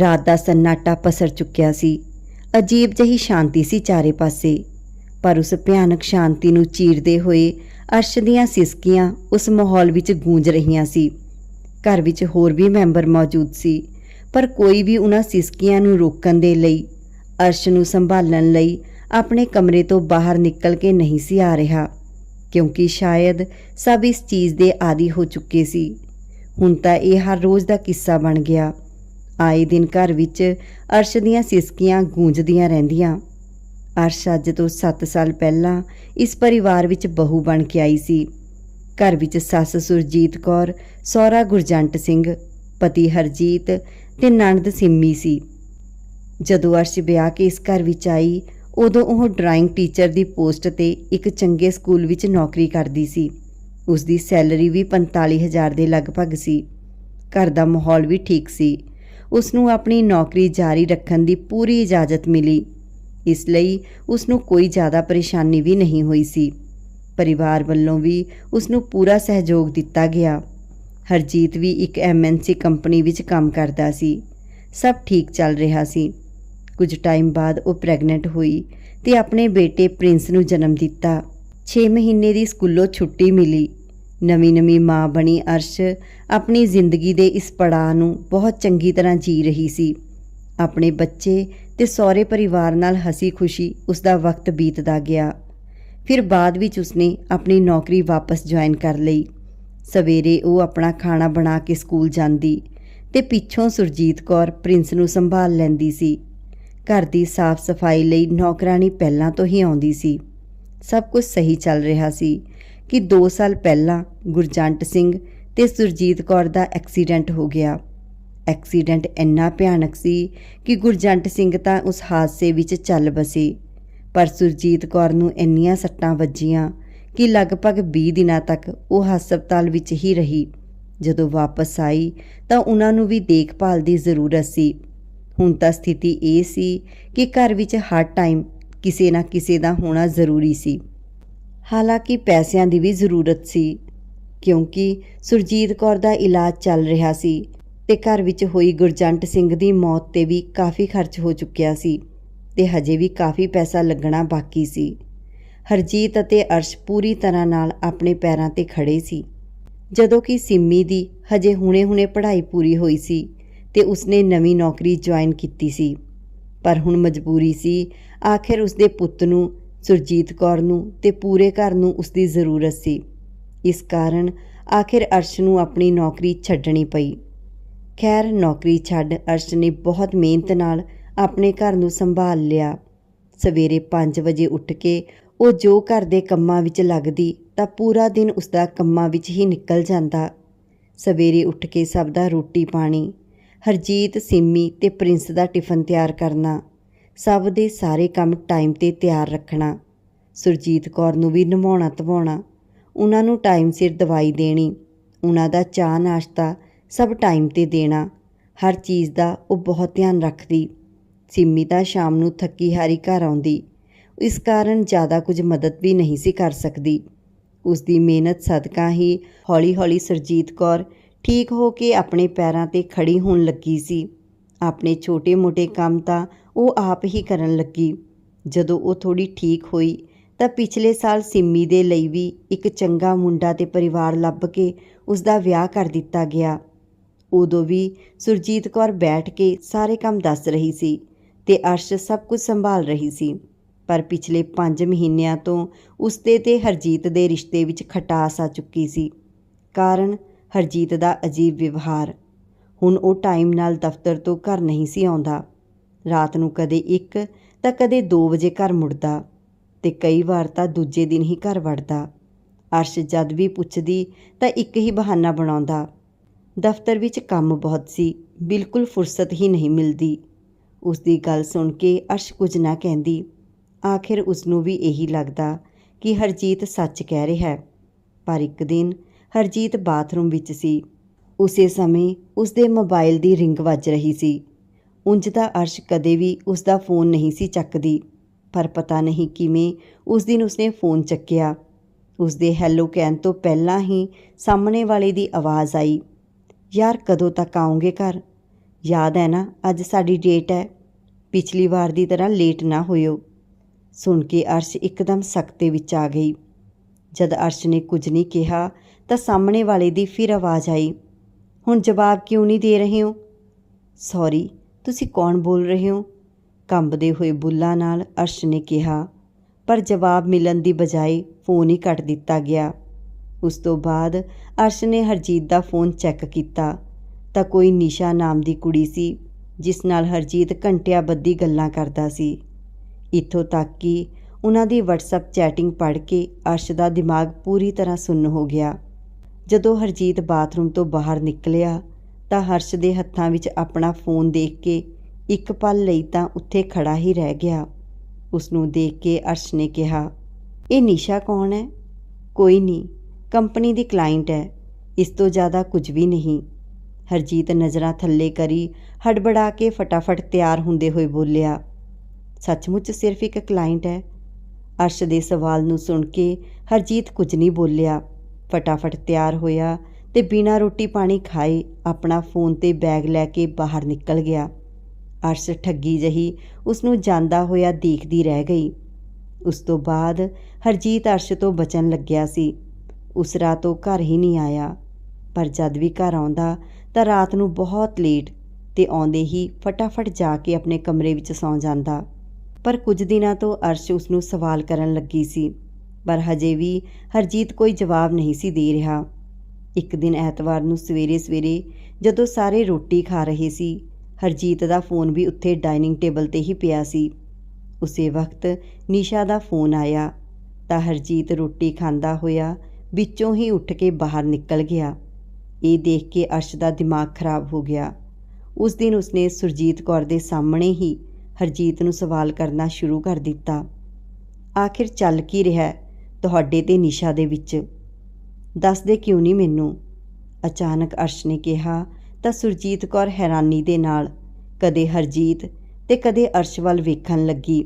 ਰਾਤ ਦਾ ਸੰਨਾਟਾ ਪਸਰ ਚੁੱਕਿਆ ਸੀ। ਅਜੀਬ ਜਹੀ ਸ਼ਾਂਤੀ ਸੀ ਚਾਰੇ ਪਾਸੇ। ਪਰ ਉਸ ਭਿਆਨਕ ਸ਼ਾਂਤੀ ਨੂੰ ਚੀਰਦੇ ਹੋਏ ਅਰਸ਼ ਦੀਆਂ ਸਿਸਕੀਆਂ ਉਸ ਮਾਹੌਲ ਵਿੱਚ ਗੂੰਜ ਰਹੀਆਂ ਸੀ। ਘਰ ਵਿੱਚ ਹੋਰ ਵੀ ਮੈਂਬਰ ਮੌਜੂਦ ਸੀ, ਪਰ ਕੋਈ ਵੀ ਉਹਨਾਂ ਸਿਸਕੀਆਂ ਨੂੰ ਰੋਕਣ ਦੇ ਲਈ, ਅਰਸ਼ ਨੂੰ ਸੰਭਾਲਣ ਲਈ ਆਪਣੇ ਕਮਰੇ ਤੋਂ ਬਾਹਰ ਨਿਕਲ ਕੇ ਨਹੀਂ ਸੀ ਆ ਰਿਹਾ, ਕਿਉਂਕਿ ਸ਼ਾਇਦ ਸਭ ਇਸ ਚੀਜ਼ ਦੇ ਆਦੀ ਹੋ ਚੁੱਕੇ ਸੀ। ਹੁਣ ਤਾਂ ਇਹ ਹਰ ਰੋਜ਼ ਦਾ ਕਿੱਸਾ ਬਣ ਗਿਆ। ਆਏ ਦਿਨ ਘਰ ਵਿੱਚ ਅਰਸ਼ ਦੀਆਂ ਸਿਸਕੀਆਂ ਗੂੰਜਦੀਆਂ ਰਹਿੰਦੀਆਂ। ਅਰਸ਼ ਅੱਜ ਤੋਂ 7 ਸਾਲ ਪਹਿਲਾਂ ਇਸ ਪਰਿਵਾਰ ਵਿੱਚ ਬਹੂ ਬਣ ਕੇ ਆਈ ਸੀ। ਘਰ ਵਿੱਚ ਸੱਸ ਸੁਰਜੀਤ ਕੌਰ, ਸਹੁਰਾ ਗੁਰਜੰਟ ਸਿੰਘ, ਪਤੀ ਹਰਜੀਤ ਤੇ ਨਣਦ ਸਿੰਮੀ ਸੀ। ਜਦੋਂ ਅਰਸ਼ ਵਿਆਹ ਕੇ ਇਸ ਘਰ ਵਿੱਚ ਆਈ, ਉਦੋਂ ਉਹ ਡਰਾਇੰਗ ਟੀਚਰ ਦੀ ਪੋਸਟ ਤੇ ਇੱਕ ਚੰਗੇ ਸਕੂਲ ਵਿੱਚ ਨੌਕਰੀ ਕਰਦੀ ਸੀ। ਉਸ ਦੀ ਸੈਲਰੀ ਵੀ 45000 ਦੇ ਲਗਭਗ ਸੀ। ਘਰ ਦਾ ਮਾਹੌਲ ਵੀ ਠੀਕ ਸੀ। ਉਸ ਨੂੰ ਆਪਣੀ ਨੌਕਰੀ ਜਾਰੀ ਰੱਖਣ ਦੀ ਪੂਰੀ ਇਜਾਜ਼ਤ ਮਿਲੀ। ਇਸ ਲਈ ਉਸ ਨੂੰ ਕੋਈ ਜ਼ਿਆਦਾ ਪਰੇਸ਼ਾਨੀ ਵੀ ਨਹੀਂ ਹੋਈ ਸੀ। ਪਰਿਵਾਰ ਵੱਲੋਂ ਵੀ ਉਸ ਨੂੰ ਪੂਰਾ ਸਹਿਯੋਗ ਦਿੱਤਾ ਗਿਆ। ਹਰਜੀਤ ਵੀ ਇੱਕ ਐਮਐਨਸੀ ਕੰਪਨੀ ਵਿੱਚ ਕੰਮ ਕਰਦਾ ਸੀ। ਸਭ ਠੀਕ ਚੱਲ ਰਿਹਾ ਸੀ। ਕੁਝ ਟਾਈਮ ਬਾਅਦ ਉਹ ਪ੍ਰੈਗਨੈਂਟ ਹੋਈ ਤੇ ਆਪਣੇ ਬੇਟੇ ਪ੍ਰਿੰਸ ਨੂੰ ਜਨਮ ਦਿੱਤਾ। 6 ਮਹੀਨੇ ਦੀ ਸਕੂਲੋਂ ਛੁੱਟੀ ਮਿਲੀ। ਨਵੀਂ-ਨਵੀਂ ਮਾਂ ਬਣੀ ਅਰਸ਼ ਆਪਣੀ ਜ਼ਿੰਦਗੀ ਦੇ ਇਸ ਪੜਾਅ ਨੂੰ ਬਹੁਤ ਚੰਗੀ ਤਰ੍ਹਾਂ ਜੀ ਰਹੀ ਸੀ। ਆਪਣੇ ਬੱਚੇ ਤੇ ਸਹੁਰੇ ਪਰਿਵਾਰ ਨਾਲ ਹਸੀ ਖੁਸ਼ੀ ਉਸ ਦਾ ਵਕਤ ਬੀਤਦਾ ਗਿਆ। ਫਿਰ ਬਾਅਦ ਵਿੱਚ ਉਸਨੇ ਆਪਣੀ ਨੌਕਰੀ ਵਾਪਸ ਜੁਆਇਨ ਕਰ ਲਈ। ਸਵੇਰੇ ਉਹ ਆਪਣਾ ਖਾਣਾ ਬਣਾ ਕੇ ਸਕੂਲ ਜਾਂਦੀ ਤੇ ਪਿੱਛੋਂ ਸੁਰਜੀਤ ਕੌਰ ਪ੍ਰਿੰਸ ਨੂੰ ਸੰਭਾਲ ਲੈਂਦੀ ਸੀ। ਘਰ ਦੀ ਸਾਫ਼ ਸਫ਼ਾਈ ਲਈ ਨੌਕਰਾਨੀ ਪਹਿਲਾਂ ਤੋਂ ਹੀ ਆਉਂਦੀ ਸੀ। ਸਭ ਕੁਝ ਸਹੀ ਚੱਲ ਰਿਹਾ ਸੀ। ਕਿ 2 ਸਾਲ ਪਹਿਲਾਂ ਗੁਰਜੰਟ ਸਿੰਘ ਤੇ ਸੁਰਜੀਤ ਕੌਰ ਦਾ ਐਕਸੀਡੈਂਟ ਹੋ ਗਿਆ। ਐਕਸੀਡੈਂਟ ਇੰਨਾ ਭਿਆਨਕ ਸੀ ਕਿ ਗੁਰਜੰਟ ਸਿੰਘ ਤਾਂ ਉਸ ਹਾਦਸੇ ਵਿੱਚ ਚੱਲ ਬਸੇ। ਪਰ ਸੁਰਜੀਤ ਕੌਰ ਨੂੰ ਇੰਨੀਆਂ ਸੱਟਾਂ ਵੱਜੀਆਂ ਕਿ ਲਗਭਗ 20 ਦਿਨਾਂ ਤੱਕ ਉਹ ਹਸਪਤਾਲ ਵਿੱਚ ਹੀ ਰਹੀ। ਜਦੋਂ ਵਾਪਸ ਆਈ ਤਾਂ ਉਹਨਾਂ ਨੂੰ ਵੀ ਦੇਖਭਾਲ ਦੀ ਜ਼ਰੂਰਤ ਸੀ। ਹੁਣ ਤਾਂ ਸਥਿਤੀ ਇਹ ਸੀ ਕਿ ਘਰ ਵਿੱਚ ਹਰ ਟਾਈਮ ਕਿਸੇ ਨਾ ਕਿਸੇ ਦਾ ਹੋਣਾ ਜ਼ਰੂਰੀ ਸੀ। ਹਾਲਾਂਕਿ ਪੈਸਿਆਂ ਦੀ ਵੀ ਜ਼ਰੂਰਤ ਸੀ, ਕਿਉਂਕਿ ਸੁਰਜੀਤ ਕੌਰ ਦਾ ਇਲਾਜ ਚੱਲ ਰਿਹਾ ਸੀ ਤੇ ਘਰ ਵਿੱਚ ਹੋਈ ਗੁਰਜੰਟ ਸਿੰਘ ਦੀ ਮੌਤ ਤੇ ਵੀ ਕਾਫੀ ਖਰਚ ਹੋ ਚੁੱਕਿਆ ਸੀ ਤੇ ਹਜੇ ਵੀ ਕਾਫੀ ਪੈਸਾ ਲੱਗਣਾ ਬਾਕੀ ਸੀ। ਹਰਜੀਤ ਅਤੇ ਅਰਸ਼ ਪੂਰੀ ਤਰ੍ਹਾਂ ਨਾਲ ਆਪਣੇ ਪੈਰਾਂ ਤੇ ਖੜੇ ਸੀ। ਜਦੋਂ ਕਿ ਸਿੰਮੀ ਦੀ ਹਜੇ ਹੁਣੇ-ਹੁਣੇ ਪੜ੍ਹਾਈ ਪੂਰੀ ਹੋਈ ਸੀ ਤੇ ਉਸਨੇ ਨਵੀਂ ਨੌਕਰੀ ਜੁਆਇਨ ਕੀਤੀ ਸੀ, ਪਰ ਹੁਣ ਮਜਬੂਰੀ ਸੀ, ਆਖਿਰ ਉਸਦੇ ਪੁੱਤ ਨੂੰ ਸੁਰਜੀਤ ਕੌਰ ਨੂੰ ਤੇ ਪੂਰੇ ਘਰ ਨੂੰ ਉਸ ਦੀ ਜ਼ਰੂਰਤ ਸੀ। ਇਸ ਕਾਰਨ ਆਖਿਰ ਅਰਸ਼ ਨੂੰ ਆਪਣੀ ਨੌਕਰੀ ਛੱਡਣੀ ਪਈ। ਖੈਰ, ਨੌਕਰੀ ਛੱਡ ਅਰਸ਼ ਨੇ ਬਹੁਤ ਮਿਹਨਤ ਨਾਲ ਆਪਣੇ ਘਰ ਨੂੰ ਸੰਭਾਲ ਲਿਆ। ਸਵੇਰੇ 5 ਵਜੇ ਉੱਠ ਕੇ ਉਹ ਜੋ ਘਰ ਦੇ ਕੰਮਾਂ ਵਿੱਚ ਲੱਗਦੀ ਤਾਂ ਪੂਰਾ ਦਿਨ ਉਸਦਾ ਕੰਮਾਂ ਵਿੱਚ ਹੀ ਨਿਕਲ ਜਾਂਦਾ। ਸਵੇਰੇ ਉੱਠ ਕੇ ਸਭ ਦਾ ਰੋਟੀ ਪਾਣੀ, ਹਰਜੀਤ, ਸਿੰਮੀ ਤੇ ਪ੍ਰਿੰਸ ਦਾ ਟਿਫਨ ਤਿਆਰ ਕਰਨਾ ਸਭ ਦੇ ਸਾਰੇ ਕੰਮ ਟਾਈਮ ਤੇ ਤਿਆਰ ਰੱਖਣਾ। ਸੁਰਜੀਤ ਕੌਰ ਨੂੰ ਵੀ ਨਿਭਾਉਣਾ ਧਵਾਉਣਾ। ਉਹਨਾਂ ਨੂੰ ਟਾਈਮ ਸਿਰ ਦਵਾਈ ਦੇਣੀ। ਉਹਨਾਂ ਦਾ ਚਾਹ ਨਾਸ਼ਤਾ ਸਭ ਟਾਈਮ ਤੇ ਦੇਣਾ। ਹਰ ਚੀਜ਼ ਦਾ ਉਹ ਬਹੁਤ ਧਿਆਨ ਰੱਖਦੀ। ਸਿੰਮੀ ਤਾਂ ਸ਼ਾਮ ਨੂੰ ਥੱਕੀ ਹਾਰੀ ਘਰ ਆਉਂਦੀ। ਇਸ ਕਾਰਨ ਜ਼ਿਆਦਾ ਕੁਝ ਮਦਦ ਵੀ ਨਹੀਂ ਸੀ ਕਰ ਸਕਦੀ। ਉਸ ਦੀ ਮਿਹਨਤ ਸਦਕਾ ਹੀ ਹੌਲੀ-ਹੌਲੀ ਸਰਜੀਤ ਕੌਰ ਠੀਕ ਹੋ ਕੇ ਆਪਣੇ ਪੈਰਾਂ ਤੇ ਖੜੀ ਹੋਣ ਲੱਗੀ ਸੀ। ਆਪਣੇ ਛੋਟੇ-ਮੋਟੇ ਕੰਮ ਤਾਂ ਉਹ ਆਪ ਹੀ ਕਰਨ ਲੱਗੀ। ਜਦੋਂ ਉਹ ਥੋੜੀ ਠੀਕ ਹੋਈ ਤਾਂ ਪਿਛਲੇ ਸਾਲ ਸਿੰਮੀ ਦੇ ਲਈ ਵੀ ਇੱਕ ਚੰਗਾ ਮੁੰਡਾ ਤੇ ਪਰਿਵਾਰ ਲੱਭ ਕੇ ਉਸ ਦਾ ਵਿਆਹ ਕਰ ਦਿੱਤਾ ਗਿਆ। ਉਦੋਂ ਵੀ ਸੁਰਜੀਤ ਕੌਰ ਬੈਠ ਕੇ ਸਾਰੇ ਕੰਮ ਦੱਸ ਰਹੀ ਸੀ ਤੇ ਅਰਸ਼ ਸਭ ਕੁਝ ਸੰਭਾਲ ਰਹੀ ਸੀ। ਪਰ ਪਿਛਲੇ 5 ਮਹੀਨਿਆਂ ਤੋਂ ਉਸਦੇ ਤੇ ਹਰਜੀਤ ਦੇ ਰਿਸ਼ਤੇ ਵਿੱਚ ਖਟਾਸ ਆ ਚੁੱਕੀ ਸੀ। ਕਾਰਨ ਹਰਜੀਤ ਦਾ ਅਜੀਬ ਵਿਵਹਾਰ। ਹੁਣ ਉਹ ਟਾਈਮ ਨਾਲ ਦਫ਼ਤਰ ਤੋਂ ਘਰ ਨਹੀਂ ਸੀ ਆਉਂਦਾ। ਰਾਤ ਨੂੰ ਕਦੇ 1 ਤਾਂ ਕਦੇ 2 ਵਜੇ ਘਰ ਮੁੜਦਾ ਤੇ ਕਈ ਵਾਰ ਤਾਂ ਦੂਜੇ ਦਿਨ ਹੀ ਘਰ ਵੜਦਾ। ਅਰਸ਼ ਜਦ ਵੀ ਪੁੱਛਦੀ ਤਾਂ ਇੱਕ ਹੀ ਬਹਾਨਾ ਬਣਾਉਂਦਾ। ਦਫ਼ਤਰ ਵਿੱਚ ਕੰਮ ਬਹੁਤ ਸੀ, ਬਿਲਕੁਲ ਫੁਰਸਤ ਹੀ ਨਹੀਂ ਮਿਲਦੀ। ਉਸ ਦੀ ਗੱਲ ਸੁਣ ਕੇ ਅਰਸ਼ ਕੁਝ ਨਾ ਕਹਿੰਦੀ। ਆਖਿਰ ਉਸ ਨੂੰ ਵੀ ਇਹੀ ਲੱਗਦਾ ਕਿ ਹਰਜੀਤ ਸੱਚ ਕਹਿ ਰਿਹਾ ਹੈ। ਪਰ ਇੱਕ ਦਿਨ ਹਰਜੀਤ ਬਾਥਰੂਮ ਵਿੱਚ ਸੀ। ਉਸੇ ਸਮੇਂ ਉਸ ਦੇ ਮੋਬਾਈਲ ਦੀ ਰਿੰਗ ਵੱਜ ਰਹੀ ਸੀ। ਉਂਝ ਤਾਂ ਅਰਸ਼ ਕਦੇ ਵੀ ਉਸ ਦਾ ਫੋਨ ਨਹੀਂ ਸੀ ਚੱਕਦੀ, ਪਰ ਪਤਾ ਨਹੀਂ ਕਿਵੇਂ ਉਸ ਦਿਨ ਉਸਨੇ ਫੋਨ ਚੱਕਿਆ। ਉਸ ਦੇ ਹੈਲੋ ਕਹਿਣ ਤੋਂ ਪਹਿਲਾਂ ਹੀ ਸਾਹਮਣੇ ਵਾਲੇ ਦੀ ਆਵਾਜ਼ ਆਈ, ਯਾਰ ਕਦੋਂ ਤੱਕ ਆਉਂਗੇ ਘਰ? ਯਾਦ ਹੈ ਨਾ, ਅੱਜ ਸਾਡੀ ਡੇਟ ਹੈ। ਪਿਛਲੀ ਵਾਰ ਦੀ ਤਰ੍ਹਾਂ ਲੇਟ ਨਾ ਹੋਇਓ। ਸੁਣ ਕੇ ਅਰਸ਼ ਇੱਕਦਮ ਸਖਤੇ ਵਿੱਚ ਆ ਗਈ। ਜਦ ਅਰਸ਼ ਨੇ ਕੁਝ ਨਹੀਂ ਕਿਹਾ ਤਾਂ ਸਾਹਮਣੇ ਵਾਲੇ ਦੀ ਫਿਰ ਆਵਾਜ਼ ਆਈ, ਹੁਣ ਜਵਾਬ ਕਿਉਂ ਨਹੀਂ ਦੇ ਰਹੇ ਹੋ? ਸੌਰੀ ਤੁਸੀਂ ਕੌਣ ਬੋਲ ਰਹੇ ਹੋ? ਕੰਬਦੇ ਹੋਏ ਬੁੱਲਾਂ ਨਾਲ ਅਰਸ਼ ਨੇ ਕਿਹਾ, ਪਰ ਜਵਾਬ ਮਿਲਣ ਦੀ ਬਜਾਏ ਫੋਨ ਹੀ ਕੱਟ ਦਿੱਤਾ ਗਿਆ। ਉਸ ਤੋਂ ਬਾਅਦ ਅਰਸ਼ ਨੇ ਹਰਜੀਤ ਦਾ ਫੋਨ ਚੈੱਕ ਕੀਤਾ। ਤਾਂ ਕੋਈ ਨਿਸ਼ਾ ਨਾਮ ਦੀ ਕੁੜੀ ਸੀ, ਜਿਸ ਨਾਲ ਹਰਜੀਤ ਘੰਟਿਆਂ ਬੱਧੀ ਗੱਲਾਂ ਕਰਦਾ ਸੀ। ਇੱਥੋਂ ਤੱਕ ਕਿ ਉਹਨਾਂ ਦੀ WhatsApp ਚੈਟਿੰਗ ਪੜ੍ਹ ਕੇ ਅਰਸ਼ ਦਾ ਦਿਮਾਗ ਪੂਰੀ ਤਰ੍ਹਾਂ ਸੁੰਨ ਹੋ ਗਿਆ। ਜਦੋਂ ਹਰਜੀਤ ਬਾਥਰੂਮ ਤੋਂ ਬਾਹਰ ਨਿਕਲਿਆ ਤਾਂ ਹਰਸ਼ ਦੇ ਹੱਥਾਂ ਵਿੱਚ ਆਪਣਾ ਫੋਨ ਦੇਖ ਕੇ ਇੱਕ ਪਲ ਲਈ ਤਾਂ ਉੱਥੇ ਖੜਾ ਹੀ ਰਹਿ ਗਿਆ। ਉਸ ਨੂੰ ਦੇਖ ਕੇ ਅਰਸ਼ ਨੇ ਕਿਹਾ, ਇਹ ਨਿਸ਼ਾ ਕੌਣ ਹੈ? ਕੋਈ ਨਹੀਂ, ਕੰਪਨੀ ਦੀ ਕਲਾਇੰਟ ਹੈ। ਇਸ ਤੋਂ ਜ਼ਿਆਦਾ ਕੁਝ ਵੀ ਨਹੀਂ। ਹਰਜੀਤ ਨਜ਼ਰਾਂ ਥੱਲੇ ਕਰੀ ਹੜਬੜਾ ਕੇ ਫਟਾਫਟ ਤਿਆਰ ਹੁੰਦੇ ਹੋਏ ਬੋਲਿਆ, ਸੱਚਮੁੱਚ ਸਿਰਫ ਇੱਕ ਕਲਾਇੰਟ ਹੈ? ਅਰਸ਼ ਦੇ ਸਵਾਲ ਨੂੰ ਸੁਣ ਕੇ ਹਰਜੀਤ ਕੁਝ ਨਹੀਂ ਬੋਲਿਆ। ਫਟਾਫਟ ਤਿਆਰ ਹੋਇਆ ਤੇ ਬਿਨਾਂ ਰੋਟੀ ਪਾਣੀ ਖਾਏ ਆਪਣਾ ਫੋਨ ਤੇ ਬੈਗ ਲੈ ਕੇ ਬਾਹਰ ਨਿਕਲ ਗਿਆ। ਅਰਸ਼ ਠੱਗੀ ਜਹੀ ਉਸ ਨੂੰ ਜਾਂਦਾ ਹੋਇਆ ਦੇਖਦੀ ਰਹਿ ਗਈ। ਉਸ ਤੋਂ ਬਾਅਦ ਹਰਜੀਤ ਅਰਸ਼ ਤੋਂ ਬਚਣ ਲੱਗਿਆ ਸੀ। ਉਸ ਰਾਤ ਉਹ ਘਰ ਹੀ ਨਹੀਂ ਆਇਆ। ਪਰ ਜਦ ਵੀ ਘਰ ਆਉਂਦਾ ਤਾਂ ਰਾਤ ਨੂੰ ਬਹੁਤ ਲੇਟ ਤੇ ਆਉਂਦੇ ਹੀ ਫਟਾਫਟ ਜਾ ਕੇ ਆਪਣੇ ਕਮਰੇ ਵਿੱਚ ਸੌਂ ਜਾਂਦਾ। ਪਰ ਕੁਝ ਦਿਨਾਂ ਤੋਂ ਅਰਸ਼ ਉਸ ਨੂੰ ਸਵਾਲ ਕਰਨ ਲੱਗੀ ਸੀ। ਪਰ ਹਜੇ ਵੀ ਹਰਜੀਤ ਕੋਈ ਜਵਾਬ ਨਹੀਂ ਸੀ ਦੇ ਰਿਹਾ। ਇੱਕ ਦਿਨ ਐਤਵਾਰ ਨੂੰ ਸਵੇਰੇ ਸਵੇਰੇ ਜਦੋਂ ਸਾਰੇ ਰੋਟੀ ਖਾ ਰਹੇ ਸੀ, ਹਰਜੀਤ ਦਾ ਫੋਨ ਵੀ ਉੱਥੇ ਡਾਈਨਿੰਗ ਟੇਬਲ ਤੇ ਹੀ ਪਿਆ ਸੀ। ਉਸੇ ਵਕਤ ਨਿਸ਼ਾ ਦਾ ਫੋਨ ਆਇਆ ਤਾਂ ਹਰਜੀਤ ਰੋਟੀ ਖਾਂਦਾ ਹੋਇਆ ਵਿੱਚੋਂ ਹੀ ਉੱਠ ਕੇ ਬਾਹਰ ਨਿਕਲ ਗਿਆ। ਇਹ ਦੇਖ ਕੇ ਅਰਸ਼ ਦਾ ਦਿਮਾਗ ਖਰਾਬ ਹੋ ਗਿਆ। ਉਸ ਦਿਨ ਉਸਨੇ ਸੁਰਜੀਤ ਕੌਰ ਦੇ ਸਾਹਮਣੇ ਹੀ ਹਰਜੀਤ ਨੂੰ ਸਵਾਲ ਕਰਨਾ ਸ਼ੁਰੂ ਕਰ ਦਿੱਤਾ। ਆਖਿਰ ਚੱਲ ਕੀ ਰਿਹਾ ਤੁਹਾਡੇ ਤੇ ਨਿਸ਼ਾ ਦੇ ਵਿੱਚ? ਦੱਸਦੇ ਕਿਉਂ ਨਹੀਂ ਮੈਨੂੰ? ਅਚਾਨਕ ਅਰਸ਼ ਨੇ ਕਿਹਾ, ਤਾਂ ਸੁਰਜੀਤ ਕੌਰ ਹੈਰਾਨੀ ਦੇ ਨਾਲ ਕਦੇ ਹਰਜੀਤ ਤੇ ਕਦੇ ਅਰਸ਼ ਵੱਲ ਵੇਖਣ ਲੱਗੀ।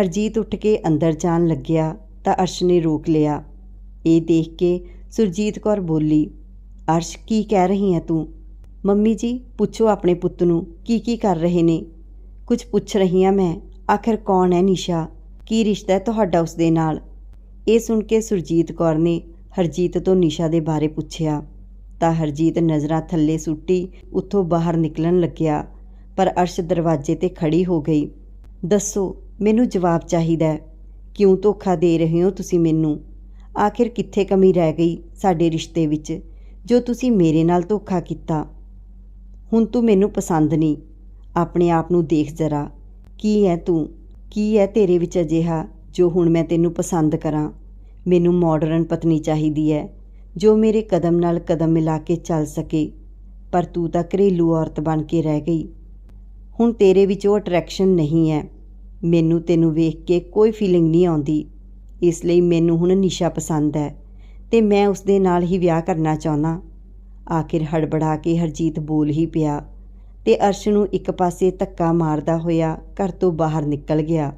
ਹਰਜੀਤ ਉੱਠ ਕੇ ਅੰਦਰ ਜਾਣ ਲੱਗਿਆ, ਤਾਂ ਅਰਸ਼ ਨੇ ਰੋਕ ਲਿਆ। ਇਹ ਦੇਖ ਕੇ ਸੁਰਜੀਤ ਕੌਰ ਬੋਲੀ, ਅਰਸ਼, ਕੀ ਕਹਿ ਰਹੀ ਹੈ ਤੂੰ? ਮੰਮੀ ਜੀ, ਪੁੱਛੋ ਆਪਣੇ ਪੁੱਤ ਨੂੰ, ਕੀ ਕੀ ਕਰ ਰਹੇ ਨੇ? ਕੁਝ ਪੁੱਛ ਰਹੀ ਹਾਂ ਮੈਂ, ਆਖਿਰ ਕੌਣ ਹੈ ਨਿਸ਼ਾ? ਕੀ ਰਿਸ਼ਤਾ ਹੈ ਤੁਹਾਡਾ ਉਸ ਦੇ ਨਾਲ? ਇਹ ਸੁਣ ਕੇ ਸੁਰਜੀਤ ਕੌਰ ਨੇ ਹਰਜੀਤ ਤੋਂ ਨਿਸ਼ਾ ਦੇ ਬਾਰੇ ਪੁੱਛਿਆ ਤਾਂ ਹਰਜੀਤ ਨਜ਼ਰਾਂ ਥੱਲੇ ਸੁੱਟੀ, ਉੱਥੋਂ ਬਾਹਰ ਨਿਕਲਣ ਲੱਗਿਆ, ਪਰ ਅਰਸ਼ ਦਰਵਾਜ਼ੇ ਤੇ ਖੜੀ ਹੋ ਗਈ। ਦੱਸੋ, ਮੈਨੂੰ ਜਵਾਬ ਚਾਹੀਦਾ ਕਿਉਂ ਧੋਖਾ ਦੇ ਰਹੇ ਹੋ ਤੁਸੀਂ ਮੈਨੂੰ? ਆਖਿਰ ਕਿੱਥੇ ਕਮੀ ਰਹਿ ਗਈ ਸਾਡੇ ਰਿਸ਼ਤੇ ਵਿੱਚ, ਜੋ ਤੁਸੀਂ ਮੇਰੇ ਨਾਲ ਧੋਖਾ ਕੀਤਾ? ਹੁਣ ਤੂੰ ਮੈਨੂੰ ਪਸੰਦ ਨਹੀਂ। ਆਪਣੇ ਆਪ ਨੂੰ ਦੇਖ ਜਰਾ। ਕੀ ਹੈ ਤੂੰ? ਕੀ ਹੈ ਤੇਰੇ ਵਿੱਚ ਅਜਿਹਾ ਜੋ ਹੁਣ ਮੈਂ ਤੈਨੂੰ ਪਸੰਦ ਕਰਾਂ? ਮੈਨੂੰ ਮਾਡਰਨ ਪਤਨੀ ਚਾਹੀਦੀ ਹੈ, ਜੋ ਮੇਰੇ ਕਦਮ ਨਾਲ ਕਦਮ ਮਿਲਾ ਕੇ ਚੱਲ ਸਕੇ। ਪਰ ਤੂੰ ਤਾਂ ਘਰੇਲੂ ਔਰਤ ਬਣ ਕੇ ਰਹਿ ਗਈ। ਹੁਣ ਤੇਰੇ ਵਿੱਚ ਉਹ ਅਟਰੈਕਸ਼ਨ ਨਹੀਂ ਹੈ। ਮੈਨੂੰ ਤੈਨੂੰ ਵੇਖ ਕੇ ਕੋਈ ਫੀਲਿੰਗ ਨਹੀਂ ਆਉਂਦੀ। ਇਸ ਲਈ ਮੈਨੂੰ ਹੁਣ ਨਿਸ਼ਾ ਪਸੰਦ ਹੈ ਤੇ ਮੈਂ ਉਸ ਦੇ ਨਾਲ ਹੀ ਵਿਆਹ ਕਰਨਾ ਚਾਹੁੰਦਾ। ਆਖਿਰ ਹੜਬੜਾ ਕੇ ਹਰਜੀਤ ਬੋਲ ਹੀ ਪਿਆ ਤੇ ਅਰਸ਼ ਨੂੰ ਇੱਕ ਪਾਸੇ ਧੱਕਾ ਮਾਰਦਾ ਹੋਇਆ ਘਰ ਤੋਂ ਬਾਹਰ ਨਿਕਲ ਗਿਆ।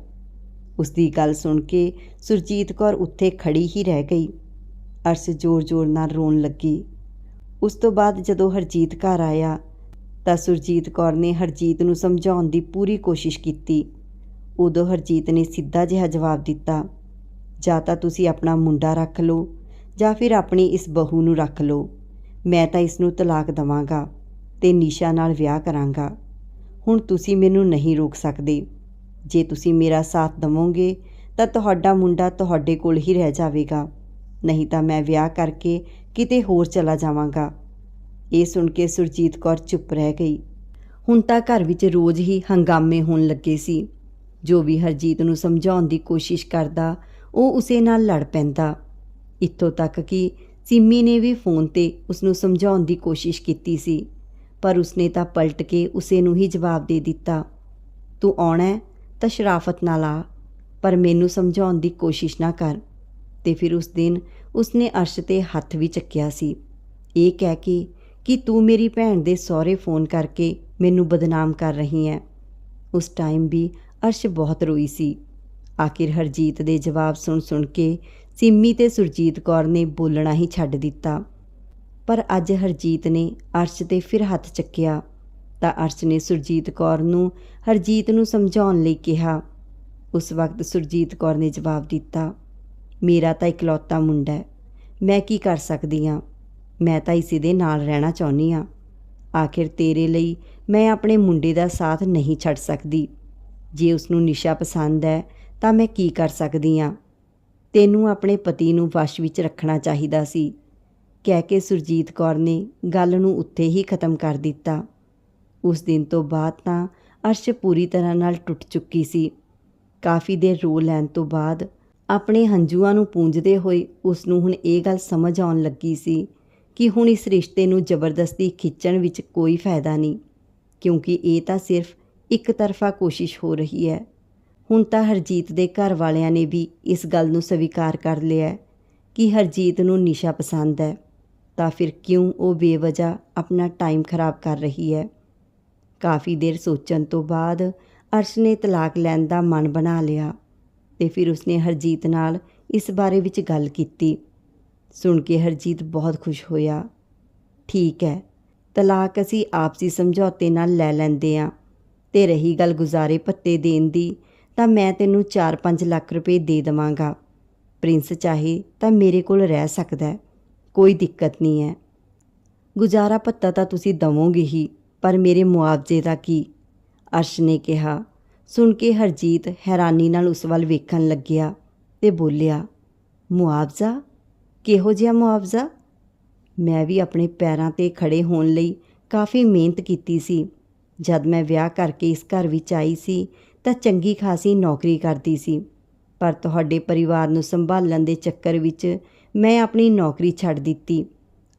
ਉਸ ਦੀ ਗੱਲ ਸੁਣ ਕੇ ਸੁਰਜੀਤ ਕੌਰ ਉੱਥੇ ਖੜੀ ਹੀ ਰਹਿ ਗਈ। ਅਰਸ਼ ਜ਼ੋਰ-ਜ਼ੋਰ ਨਾਲ ਰੋਣ ਲੱਗੀ। ਉਸ ਤੋਂ ਬਾਅਦ ਜਦੋਂ ਹਰਜੀਤ ਘਰ ਆਇਆ ਤਾਂ ਸੁਰਜੀਤ ਕੌਰ ਨੇ ਹਰਜੀਤ ਨੂੰ ਸਮਝਾਉਣ ਦੀ ਪੂਰੀ ਕੋਸ਼ਿਸ਼ ਕੀਤੀ। ਉਦੋਂ ਹਰਜੀਤ ਨੇ ਸਿੱਧਾ ਜਿਹਾ ਜਵਾਬ ਦਿੱਤਾ, ਜਾਂ ਤਾਂ ਤੁਸੀਂ ਆਪਣਾ ਮੁੰਡਾ ਰੱਖ ਲਓ, ਜਾਂ ਫਿਰ ਆਪਣੀ ਇਸ ਬਹੂ ਨੂੰ ਰੱਖ ਲਓ। ਮੈਂ ਤਾਂ ਇਸ ਨੂੰ ਤਲਾਕ ਦਵਾਂਗਾ ਤੇ ਨਿਸ਼ਾ ਨਾਲ ਵਿਆਹ ਕਰਾਂਗਾ। ਹੁਣ ਤੁਸੀਂ ਮੈਨੂੰ ਨਹੀਂ ਰੋਕ ਸਕਦੇ। ਜੇ ਤੁਸੀਂ ਮੇਰਾ ਸਾਥ ਦਵੋਗੇ, ਤਾਂ ਤੁਹਾਡਾ ਮੁੰਡਾ ਤੁਹਾਡੇ ਕੋਲ ਹੀ ਰਹਿ ਜਾਵੇਗਾ। ਨਹੀਂ ਤਾਂ ਮੈਂ ਵਿਆਹ ਕਰਕੇ ਕਿਤੇ ਹੋਰ ਚਲਾ ਜਾਵਾਂਗਾ। ਇਹ ਸੁਣ ਕੇ ਸੁਰਜੀਤ ਕੌਰ ਚੁੱਪ ਰਹਿ ਗਈ। ਹੁਣ ਤਾਂ ਘਰ ਵਿੱਚ ਰੋਜ਼ ਹੀ ਹੰਗਾਮੇ ਹੋਣ ਲੱਗੇ ਸੀ। ਜੋ ਵੀ ਹਰਜੀਤ ਨੂੰ ਸਮਝਾਉਣ ਦੀ ਕੋਸ਼ਿਸ਼ ਕਰਦਾ, ਉਹ ਉਸੇ ਨਾਲ ਲੜ ਪੈਂਦਾ। ਇੱਥੋਂ ਤੱਕ ਕਿ ਸਿੰਮੀ ਨੇ ਵੀ ਫੋਨ ਤੇ ਉਸ ਨੂੰ ਸਮਝਾਉਣ ਦੀ ਕੋਸ਼ਿਸ਼ ਕੀਤੀ ਸੀ। ਪਰ ਉਸਨੇ ਤਾਂ ਪਲਟ ਕੇ ਉਸੇ ਨੂੰ ਹੀ ਜਵਾਬ ਦੇ ਦਿੱਤਾ। ਤੂੰ ਆਉਣਾ ਤਾਂ ਸ਼ਰਾਫਤ ਨਾਲ ਆ, ਪਰ ਮੈਨੂੰ ਸਮਝਾਉਣ ਦੀ ਕੋਸ਼ਿਸ਼ ਨਾ ਕਰ। ਤੇ ਫਿਰ ਉਸ ਦਿਨ ਉਸਨੇ ਅਰਸ਼ ਤੇ ਹੱਥ ਵੀ ਚੱਕਿਆ ਸੀ। ਇਹ ਕਹਿ ਕੇ ਕਿ ਤੂੰ ਮੇਰੀ ਭੈਣ ਦੇ ਸਹੁਰੇ ਫੋਨ ਕਰਕੇ ਮੈਨੂੰ ਬਦਨਾਮ ਕਰ ਰਹੀ ਹੈ ਉਸ ਟਾਈਮ ਵੀ ਅਰਸ਼ ਬਹੁਤ ਰੋਈ ਸੀ। ਆਖਿਰ ਹਰਜੀਤ ਦੇ ਜਵਾਬ ਸੁਣ ਸੁਣ ਕੇ ਸਿੰਮੀ ਤੇ ਸੁਰਜੀਤ ਕੌਰ ਨੇ ਬੋਲਣਾ ਹੀ ਛੱਡ ਦਿੱਤਾ। ਪਰ ਅੱਜ ਹਰਜੀਤ ਨੇ ਅਰਸ਼ ਤੇ ਫਿਰ ਹੱਥ ਚੱਕਿਆ। ਤਾਂ ਅਰਸ਼ ਨੇ ਸੁਰਜੀਤ ਕੌਰ ਨੂੰ ਹਰਜੀਤ ਨੂੰ ਸਮਝਾਉਣ ਲਈ ਕਿਹਾ। ਉਸ ਵਕਤ ਸੁਰਜੀਤ ਕੌਰ ਨੇ ਜਵਾਬ ਦਿੱਤਾ, ਮੇਰਾ ਤਾਂ ਇਕਲੌਤਾ ਮੁੰਡਾ ਹੈ, ਮੈਂ ਕੀ ਕਰ ਸਕਦੀ ਹਾਂ? ਮੈਂ ਤਾਂ ਇਸੇ ਦੇ ਨਾਲ ਰਹਿਣਾ ਚਾਹੁੰਦੀ ਹਾਂ। ਆਖਿਰ ਤੇਰੇ ਲਈ ਮੈਂ ਆਪਣੇ ਮੁੰਡੇ ਦਾ ਸਾਥ ਨਹੀਂ ਛੱਡ ਸਕਦੀ। ਜੇ ਉਸ ਨੂੰ ਨਿਸ਼ਾ ਪਸੰਦ ਹੈ, ਤਾਂ ਮੈਂ ਕੀ ਕਰ ਸਕਦੀ ਹਾਂ? ਤੈਨੂੰ ਆਪਣੇ ਪਤੀ ਨੂੰ ਵਸ਼ ਵਿੱਚ ਰੱਖਣਾ ਚਾਹੀਦਾ ਸੀ। ਕਹਿ ਕੇ ਸੁਰਜੀਤ ਕੌਰ ਨੇ ਗੱਲ ਨੂੰ ਉੱਥੇ ਹੀ ਖਤਮ ਕਰ ਦਿੱਤਾ। ਉਸ ਦਿਨ ਤੋਂ ਬਾਅਦ ਤਾਂ ਅਰਸ਼ ਪੂਰੀ ਤਰ੍ਹਾਂ ਨਾਲ ਟੁੱਟ ਚੁੱਕੀ ਸੀ। ਕਾਫੀ ਦੇਰ ਰੋ ਲੈਣ ਤੋਂ ਬਾਅਦ ਆਪਣੇ ਹੰਝੂਆਂ ਨੂੰ ਪੂੰਝਦੇ ਹੋਏ ਉਸ ਨੂੰ ਹੁਣ ਇਹ ਗੱਲ ਸਮਝ ਆਉਣ ਲੱਗੀ ਸੀ ਕਿ ਹੁਣ ਇਸ ਰਿਸ਼ਤੇ ਨੂੰ ਜ਼ਬਰਦਸਤੀ ਖਿੱਚਣ ਵਿੱਚ ਕੋਈ ਫਾਇਦਾ ਨਹੀਂ, ਕਿਉਂਕਿ ਇਹ ਤਾਂ ਸਿਰਫ ਇੱਕ ਤਰਫਾ ਕੋਸ਼ਿਸ਼ ਹੋ ਰਹੀ ਹੈ। ਹੁਣ ਤਾਂ ਹਰਜੀਤ ਦੇ ਘਰ ਵਾਲਿਆਂ ਨੇ ਵੀ ਇਸ ਗੱਲ ਨੂੰ ਸਵੀਕਾਰ ਕਰ ਲਿਆ ਕਿ ਹਰਜੀਤ ਨੂੰ ਨਿਸ਼ਾ ਪਸੰਦ ਹੈ। ਤਾਂ ਫਿਰ ਕਿਉਂ ਉਹ ਬੇਵਜ੍ਹਾ ਆਪਣਾ ਟਾਈਮ ਖਰਾਬ ਕਰ ਰਹੀ ਹੈ? ਕਾਫੀ ਦੇਰ ਸੋਚਣ ਤੋਂ ਬਾਅਦ ਅਰਸ਼ ਨੇ ਤਲਾਕ ਲੈਣ ਦਾ ਮਨ ਬਣਾ ਲਿਆ ਤੇ ਫਿਰ ਉਸਨੇ ਹਰਜੀਤ ਨਾਲ ਇਸ ਬਾਰੇ ਵਿੱਚ ਗੱਲ ਕੀਤੀ। ਸੁਣ ਕੇ ਹਰਜੀਤ ਬਹੁਤ ਖੁਸ਼ ਹੋਇਆ। ਠੀਕ ਹੈ, ਤਲਾਕ ਅਸੀਂ ਆਪਸੀ ਸਮਝੌਤੇ ਨਾਲ ਲੈ ਲੈਂਦੇ ਹਾਂ ਤੇ ਰਹੀ ਗੱਲ ਗੁਜ਼ਾਰੇ ਭੱਤੇ ਦੇਣ ਦੀ ਤਾਂ ਮੈਂ ਤੈਨੂੰ 4-5 ਲੱਖ ਰੁਪਏ ਦੇ ਦੇਵਾਂਗਾ। ਪ੍ਰਿੰਸ ਚਾਹੇ ਤਾਂ ਮੇਰੇ ਕੋਲ ਰਹਿ ਸਕਦਾ ਕੋਈ ਦਿੱਕਤ ਨਹੀਂ ਹੈ। ਗੁਜ਼ਾਰਾ ਭੱਤਾ ਤਾਂ ਤੁਸੀਂ ਦਵੋਗੇ ਹੀ। ਪਰ ਮੇਰੇ ਮੁਆਵਜ਼ੇ ਦਾ ਕੀ? ਅਰਸ਼ ਨੇ ਕਿਹਾ। ਸੁਣ ਕੇ ਹਰਜੀਤ ਹੈਰਾਨੀ ਨਾਲ ਉਸ ਵੱਲ ਵੇਖਣ ਲੱਗਿਆ ਤੇ ਬੋਲਿਆ, ਮੁਆਵਜ਼ਾ? ਕਿਹੋ ਜਿਹਾ ਮੁਆਵਜ਼ਾ? ਮੈਂ ਵੀ ਆਪਣੇ ਪੈਰਾਂ ਤੇ ਖੜੇ ਹੋਣ ਲਈ ਕਾਫੀ ਮਿਹਨਤ ਕੀਤੀ ਸੀ। ਜਦ ਮੈਂ ਵਿਆਹ ਕਰਕੇ ਇਸ ਘਰ ਵਿੱਚ ਆਈ ਸੀ ਤਾਂ ਚੰਗੀ ਖਾਸੀ ਨੌਕਰੀ ਕਰਦੀ ਸੀ। ਪਰ ਤੁਹਾਡੇ ਪਰਿਵਾਰ ਨੂੰ ਸੰਭਾਲਣ ਦੇ ਚੱਕਰ ਵਿੱਚ ਮੈਂ ਆਪਣੀ ਨੌਕਰੀ ਛੱਡ ਦਿੱਤੀ।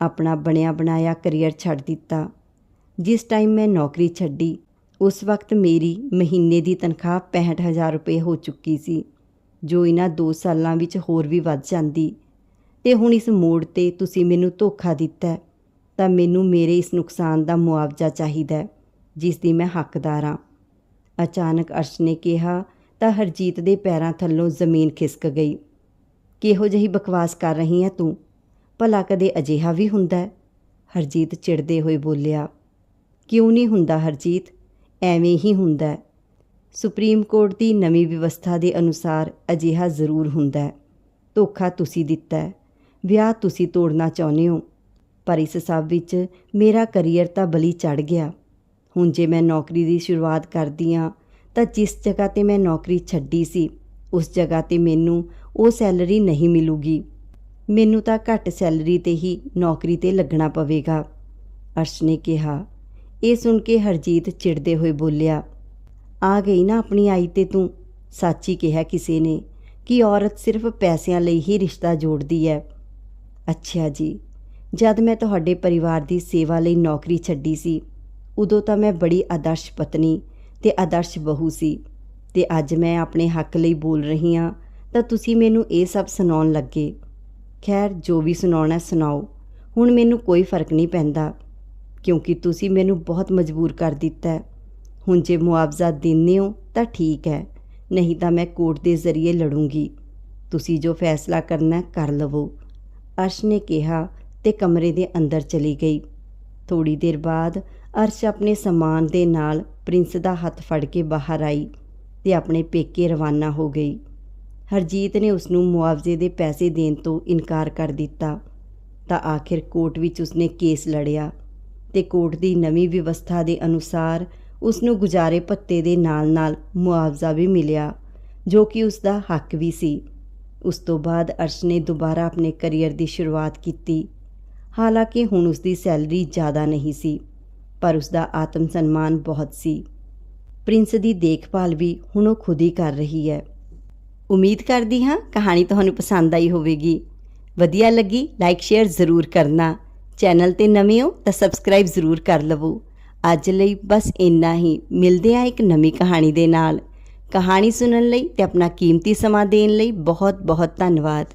ਆਪਣਾ ਬਣਿਆ ਬਣਾਇਆ ਕੈਰੀਅਰ ਛੱਡ ਦਿੱਤਾ। ਜਿਸ ਟਾਈਮ ਮੈਂ ਨੌਕਰੀ ਛੱਡੀ, ਉਸ ਵਕਤ ਮੇਰੀ ਮਹੀਨੇ ਦੀ ਤਨਖਾਹ 65000 ਰੁਪਏ ਹੋ ਚੁੱਕੀ ਸੀ, ਜੋ ਇਹਨਾਂ 2 ਸਾਲਾਂ ਵਿੱਚ ਹੋਰ ਵੀ ਵੱਧ ਜਾਂਦੀ। ਤੇ ਹੁਣ ਇਸ ਮੋੜ ਤੇ ਤੁਸੀਂ ਮੈਨੂੰ ਧੋਖਾ ਦਿੱਤਾ, ਤਾਂ ਮੈਨੂੰ ਮੇਰੇ ਇਸ ਨੁਕਸਾਨ ਦਾ ਮੁਆਵਜ਼ਾ ਚਾਹੀਦਾ ਜਿਸ ਦੀ ਮੈਂ ਹੱਕਦਾਰ ਹਾਂ। ਅਚਾਨਕ ਅਰਸ਼ ਨੇ ਕਿਹਾ, ਤਾਂ ਹਰਜੀਤ ਦੇ ਪੈਰਾਂ ਥੱਲੋਂ ਜ਼ਮੀਨ ਖਿਸਕ ਗਈ। ਕਿਹੋ ਜਿਹੀ ਬਕਵਾਸ ਕਰ ਰਹੀ ਹੈ ਤੂੰ? ਭਲਾ ਕਦੇ ਅਜਿਹਾ ਵੀ ਹੁੰਦਾ ਹਰਜੀਤ ਚਿੜਦੇ ਹੋਏ ਬੋਲਿਆ। ਕਿਉਂ ਨਹੀਂ ਹੁੰਦਾ ਹਰਜੀਤ? ਐਵੇਂ ਹੀ ਹੁੰਦਾ ਸੁਪਰੀਮ ਕੋਰਟ ਦੀ ਨਵੀਂ ਵਿਵਸਥਾ ਦੇ ਅਨੁਸਾਰ ਅਜਿਹਾ ਜ਼ਰੂਰ ਹੁੰਦਾ ਹੈ। ਧੋਖਾ ਤੁਸੀਂ ਦਿੱਤਾ ਵਿਆਹ ਤੁਸੀਂ ਤੋੜਨਾ ਚਾਹੁੰਦੇ ਹੋ। ਪਰ ਇਸ ਸਭ ਵਿੱਚ ਮੇਰਾ ਕੈਰੀਅਰ ਤਾਂ ਬਲੀ ਚੜ ਗਿਆ। ਹੁਣ ਜੇ ਮੈਂ ਨੌਕਰੀ ਦੀ ਸ਼ੁਰੂਆਤ ਕਰਦੀ ਹਾਂ, ਤਾਂ ਜਿਸ ਜਗ੍ਹਾ ਤੇ ਮੈਂ ਨੌਕਰੀ ਛੱਡੀ ਸੀ, ਉਸ ਜਗ੍ਹਾ ਤੇ ਮੈਨੂੰ ਉਹ ਸੈਲਰੀ ਨਹੀਂ ਮਿਲੂਗੀ। ਮੈਨੂੰ ਤਾਂ ਘੱਟ ਸੈਲਰੀ ਤੇ ਹੀ ਨੌਕਰੀ ਤੇ ਲੱਗਣਾ ਪਵੇਗਾ। ਅਰਸ਼ ਨੇ ਕਿਹਾ ਇਹ ਸੁਣ ਕੇ ਹਰਜੀਤ ਚਿੜਦੇ ਹੋਏ ਬੋਲਿਆ, ਆ ਗਈ ਨਾ ਆਪਣੀ ਆਈ ਤੇ ਤੂੰ। ਸੱਚ ਹੀ ਕਿਹਾ ਕਿਸੇ ਨੇ ਕਿ ਔਰਤ ਸਿਰਫ ਪੈਸਿਆਂ ਲਈ ਹੀ ਰਿਸ਼ਤਾ ਜੋੜਦੀ ਹੈ ਅੱਛਾ ਜੀ, ਜਦ ਮੈਂ ਤੁਹਾਡੇ ਪਰਿਵਾਰ ਦੀ ਸੇਵਾ ਲਈ ਨੌਕਰੀ ਛੱਡੀ ਸੀ, ਉਦੋਂ ਤਾਂ ਮੈਂ ਬੜੀ ਆਦਰਸ਼ ਪਤਨੀ ਤੇ ਆਦਰਸ਼ ਬਹੂ ਸੀ ਤੇ ਅੱਜ ਮੈਂ ਆਪਣੇ ਹੱਕ ਲਈ ਬੋਲ ਰਹੀ ਹਾਂ, ਤਾਂ ਤੁਸੀਂ ਮੈਨੂੰ ਇਹ ਸਭ ਸੁਣਾਉਣ ਲੱਗੇ। ਖੈਰ, ਜੋ ਵੀ ਸੁਣਾਉਣਾ ਸੁਣਾਓ, ਹੁਣ ਮੈਨੂੰ ਕੋਈ ਫ਼ਰਕ ਨਹੀਂ ਪੈਂਦਾ। ਕਿਉਂਕਿ ਤੁਸੀਂ ਮੈਨੂੰ ਬਹੁਤ ਮਜਬੂਰ ਕਰ ਦਿੱਤਾ ਹੈ। ਹੁਣ ਜੇ ਮੁਆਵਜ਼ਾ ਦਿੰਦੇ ਹੋ ਤਾਂ ਠੀਕ ਹੈ, ਨਹੀਂ ਤਾਂ ਮੈਂ ਕੋਰਟ ਦੇ ਜ਼ਰੀਏ ਲੜੂੰਗੀ। ਤੁਸੀਂ ਜੋ ਫੈਸਲਾ ਕਰਨਾ ਕਰ ਲਵੋ। ਅਰਸ਼ ਨੇ ਕਿਹਾ ਤੇ ਕਮਰੇ ਦੇ ਅੰਦਰ ਚਲੀ ਗਈ। ਥੋੜੀ ਦੇਰ ਬਾਅਦ ਅਰਸ਼ ਆਪਣੇ ਸਮਾਨ ਦੇ ਨਾਲ ਪ੍ਰਿੰਸ ਦਾ ਹੱਥ ਫੜ ਕੇ ਬਾਹਰ ਆਈ ਤੇ ਆਪਣੇ ਪੇਕੇ ਰਵਾਨਾ ਹੋ ਗਈ। ਹਰਜੀਤ ਨੇ ਉਸ ਨੂੰ ਮੁਆਵਜ਼ੇ ਦੇ ਪੈਸੇ ਦੇਣ ਤੋਂ ਇਨਕਾਰ ਕਰ ਦਿੱਤਾ। ਤਾਂ ਆਖਿਰ ਕੋਰਟ ਵਿੱਚ ਉਸਨੇ ਕੇਸ ਲੜਿਆ। ਤੇ ਕੋਰਟ ਦੀ ਨਵੀਂ ਵਿਵਸਥਾ ਦੇ ਅਨੁਸਾਰ ਉਸ ਨੂੰ ਗੁਜ਼ਾਰੇ ਭੱਤੇ ਦੇ ਨਾਲ-ਨਾਲ ਮੁਆਵਜ਼ਾ ਵੀ ਮਿਲਿਆ, ਜੋ ਕਿ ਉਸ ਦਾ ਹੱਕ ਵੀ ਸੀ। ਉਸ ਤੋਂ ਬਾਅਦ ਅਰਸ਼ ਨੇ ਦੁਬਾਰਾ ਆਪਣੇ ਕੈਰੀਅਰ ਦੀ ਸ਼ੁਰੂਆਤ ਕੀਤੀ। ਹਾਲਾਂਕਿ ਹੁਣ ਉਸ ਦੀ ਸੈਲਰੀ ਜ਼ਿਆਦਾ ਨਹੀਂ ਸੀ, ਪਰ ਉਸ ਦਾ ਆਤਮ ਸਨਮਾਨ ਬਹੁਤ ਸੀ। ਪ੍ਰਿੰਸ ਦੀ ਦੇਖਭਾਲ ਵੀ ਹੁਣ ਉਹ ਖੁਦ ਹੀ ਕਰ ਰਹੀ ਹੈ। ਉਮੀਦ ਕਰਦੀ ਹਾਂ ਕਹਾਣੀ ਤੁਹਾਨੂੰ ਪਸੰਦ ਆਈ ਹੋਵੇਗੀ। ਵਧੀਆ ਲੱਗੀ, ਲਾਈਕ, ਸ਼ੇਅਰ ਜ਼ਰੂਰ ਕਰਨਾ। ਚੈਨਲ ਤੇ ਨਵੇਂ ਹੋ ਤਾਂ ਸਬਸਕ੍ਰਾਈਬ ਜ਼ਰੂਰ ਕਰ ਲਵੋ। ਅੱਜ ਲਈ ਬਸ ਇੰਨਾ ਹੀ। ਮਿਲਦੇ ਹਾਂ ਇੱਕ ਨਵੀਂ ਕਹਾਣੀ ਦੇ ਨਾਲ। ਕਹਾਣੀ ਸੁਣਨ ਲਈ ਤੇ ਆਪਣਾ ਕੀਮਤੀ ਸਮਾਂ ਦੇਣ ਲਈ ਬਹੁਤ ਬਹੁਤ ਧੰਨਵਾਦ।